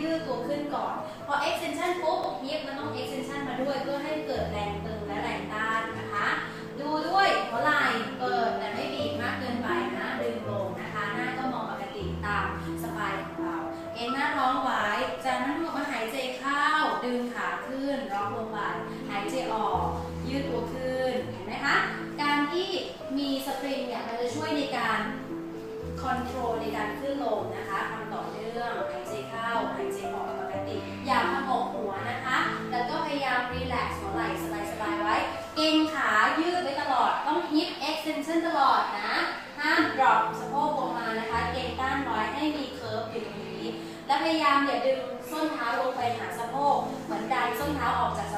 ยืดตัวขึ้นก่อน พอ extension ปุ๊บฮิปมันต้อง extension มาด้วยเพื่อให้เกิดแรงตึงและแรงต้านนะคะ ดูด้วยหัวไหล่เปิดแต่ไม่บีบมากเกินไปนะดึงลงนะคะ หน้าก็มองปกติตามสบายของเรา เอ็นหน้าท้องไว้จากนั้นลงมาหายใจเข้า ดึงขาขึ้นร้องลงไปหายใจออก ยืดตัวขึ้นเห็นไหมคะการที่มีสปริงเนี่ยมันจะช่วยในการคอนโทรลในการ hip extension ตลอดนะ ห้าม drop สะโพกลงมานะคะ เกงต้านไว้ให้มีเคิร์ฟอยู่ตรงนี้ และพยายามอย่าดึงส้นเท้าลงไปหาสะโพก เหมือนดันส้นเท้าออกจาก